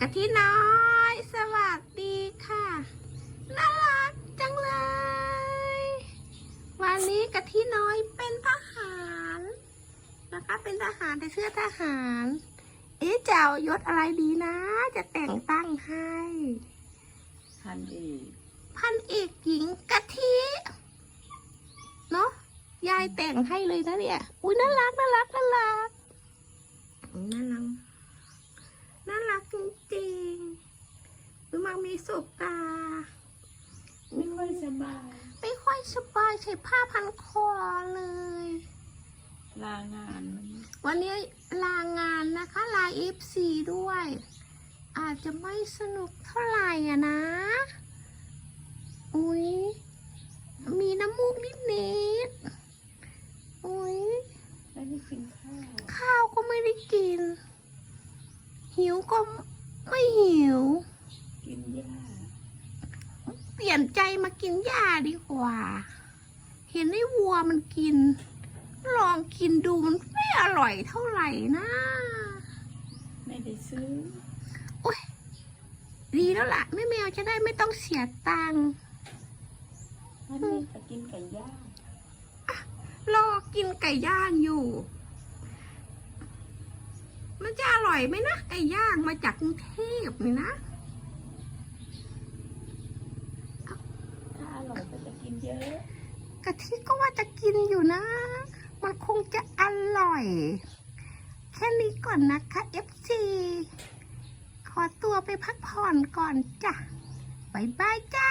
กะทิน้อย สวัสดีค่ะ น่ารักจังเลย วันนี้กะทิน้อยเป็นทหารนะคะเป็นทหารแต่เสื้อทหาร เอ๊ะจะเอายศอะไรดีนะ จะแต่งตั้งให้พันเอกพันเอกหญิงกะทิเนาะยายแต่งให้เลยนะเนี่ย อุ้ยน่ารักน่ารักน่ารักอุ๊ยน่ารักน่ารักจริงๆดูมันมี สุกตา ไม่ค่อยสบาย ไม่ค่อยสบายใช้ผ้าพันคอเลย ลางานวันนี้วันนี้ลางานนะคะ ลาเอฟซีด้วย อาจจะไม่สนุกเท่าไหร่อะนะ อุ้ยมีน้ำมูกนิดนิดๆอุ้ยไม่ได้กินข้าว ข้าวก็ไม่ได้กิน หิวก็ไม่หิว กินหญ้าเปลี่ยนใจมากินหญ้าดีกว่า เห็นไอ้วัวมันกิน ลองกินดูมันไม่อร่อยเท่าไหร่นะไม่ได้ซื้อโอ้ยดีแล้วล่ะแม่แมวจะได้ไม่ต้องเสียตังค์วันนี้จะกินไก่ย่างรอกินไก่ย่างอยู่ มันจะอร่อยไหมนะไก่ย่างมาจากกรุงเทพนี่นะ ถ้าอร่อยก็จะ กินเยอะกะทิก็ว่าจะกินอยู่นะ มันคงจะอร่อย แค่นี้ก่อนนะคะ FC ขอตัวไปพักผ่อนก่อนจ้ะบ๊ายบายจ้า